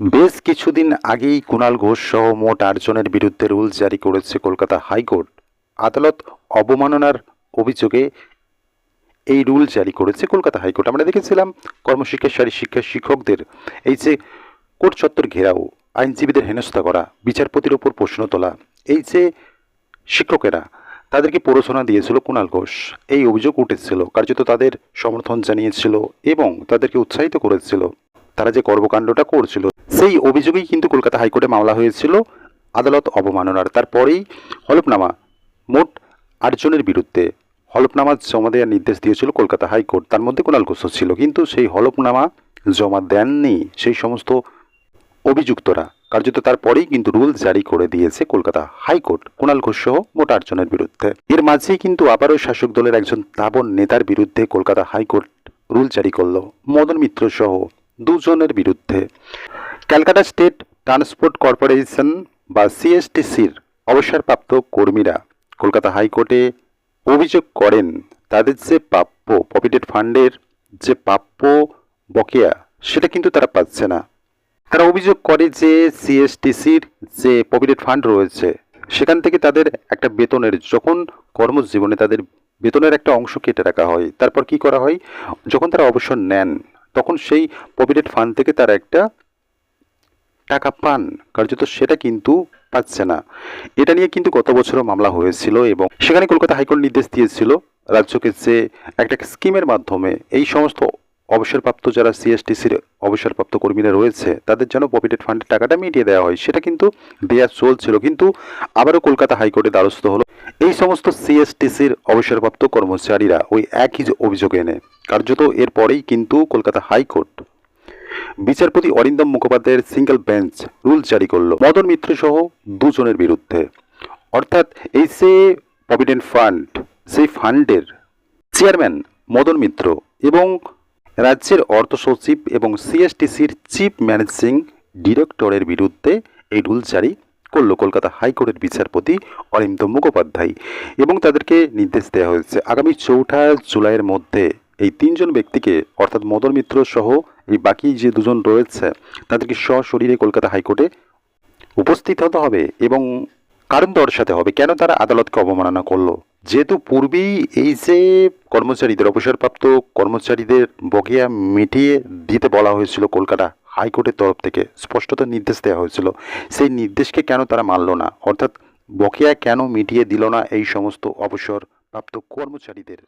বেশ কিছুদিন আগেই কুণাল ঘোষ সহ মোট আটজনের বিরুদ্ধে রুল জারি করেছে কলকাতা হাইকোর্ট। আদালত অবমাননার অভিযোগে এই রুল জারি করেছে কলকাতা হাইকোর্ট। আমরা দেখেছিলাম কর্মশিক্ষা শারী শিক্ষা শিক্ষকদের এই যে কোর্ট চত্বর ঘেরাও, আইনজীবীদের হেনস্থা করা, বিচারপতির ওপর প্রশ্ন তোলা, এই যে শিক্ষকেরা তাদেরকে প্ররোচনা দিয়েছিল কুণাল ঘোষ, এই অভিযোগ উঠেছিল, কার্যত তাদের সমর্থন জানিয়েছিল এবং তাদেরকে উৎসাহিত করেছিল। তারা যে কর্মকাণ্ডটা করছিল, সেই অভিযোগেই কিন্তু কলকাতা হাইকোর্টে মামলা হয়েছিল আদালত অবমাননার। তারপরেই হলফনামা মোট আটজনের বিরুদ্ধে হলফনামা জমা দেওয়ার নির্দেশ দিয়েছিল কলকাতা হাইকোর্ট। তার মধ্যে কুণাল ঘোষও ছিল, কিন্তু সেই হলফনামা জমা দেননি সেই সমস্ত অভিযুক্তরা। কার্যত তারপরেই কিন্তু রুল জারি করে দিয়েছে কলকাতা হাইকোর্ট, কুণাল ঘোষ সহ মোট আটজনের বিরুদ্ধে। এর মাঝেই কিন্তু আবারও শাসক দলের একজন তাবন নেতার বিরুদ্ধে কলকাতা হাইকোর্ট রুল জারি করল। মদন মিত্র সহ দুজনের বিরুদ্ধে। ক্যালকাটা স্টেট ট্রান্সপোর্ট কর্পোরেশন বা সিএসটিসির অবসরপ্রাপ্ত কর্মীরা কলকাতা হাইকোর্টে অভিযোগ করেন, তাদের যে প্রাপ্য প্রভিডেন্ট ফান্ডের যে প্রাপ্য বকেয়া, সেটা কিন্তু তারা পাচ্ছে না। তারা অভিযোগ করে যে সিএসটিসির যে প্রভিডেন্ট ফান্ড রয়েছে, সেখান থেকে তাদের একটা বেতনের, যখন কর্মজীবনে তাদের বেতনের একটা অংশ কেটে রাখা হয়, তারপর কি করা হয়? যখন তারা অবসর নেন তখন সেই প্রভিডেন্ট ফান্ড থেকে তারা একটা টাকা পান। কার্যত সেটা কিন্তু পাচ্ছে না। এটা নিয়ে কিন্তু গত বছরও মামলা হয়েছিল এবং সেখানে কলকাতা হাইকোর্ট নির্দেশ দিয়েছিল রাজ্যকে যে একটা স্কিমের মাধ্যমে এই সমস্ত অবসরপ্রাপ্ত যারা সিএসটিসির অবসরপ্রাপ্ত কর্মীরা রয়েছে, তাদের যেন প্রভিডেন্ট ফান্ডের টাকাটা মিটিয়ে দেওয়া হয়, সেটা কিন্তু দেওয়া চলছিল। কিন্তু আবারও কলকাতা হাইকোর্টে দ্বারস্থ হলো। এই সমস্ত সিএসটিসির অবসরপ্রাপ্ত কর্মচারীরা ওই একই অভিযোগ এনে, কার্যত এরপরেই কিন্তু কলকাতা হাইকোর্ট বিচারপতি অরিন্দম মুখোপাধ্যায়ের সিঙ্গেল বেঞ্চ রুল জারি করল। মদন মিত্র সহ দুজনের বিরুদ্ধে। অর্থাৎ এই যে প্রভিডেন্ট ফান্ড সেই ফান্ডের চেয়ারম্যান মদন মিত্র এবং রাজ্যের অর্থ সচিব এবং সিএসটিসির চিফ ম্যানেজিং ডিরেক্টরের বিরুদ্ধে এই রুল জারি করল কলকাতা হাইকোর্টের বিচারপতি অরিন্দম মুখোপাধ্যায় এবং তাদেরকে নির্দেশ দেওয়া হয়েছে। আগামী চৌঠা জুলাইয়ের মধ্যে এই তিনজন ব্যক্তিকে, অর্থাৎ মদন মিত্র সহ এই বাকি যে দুজন রয়েছে, তাদেরকে সশরীরে কলকাতা হাইকোর্টে উপস্থিত হতে হবে এবং কারণ দর্শাতে হবে। কেন তারা আদালতকে অবমাননা করল? যেহেতু পূর্বেই এই যে কর্মচারীদের, অবসরপ্রাপ্ত কর্মচারীদের বকেয়া মিটিয়ে দিতে বলা হয়েছিল কলকাতা হাইকোর্টের তরফ থেকে স্পষ্টত নির্দেশ দেওয়া হয়েছিল। সেই নির্দেশকে কেন তারা মানল না? অর্থাৎ বকেয়া কেন মিটিয়ে দিল না এই সমস্ত অবসরপ্রাপ্ত কর্মচারীদের?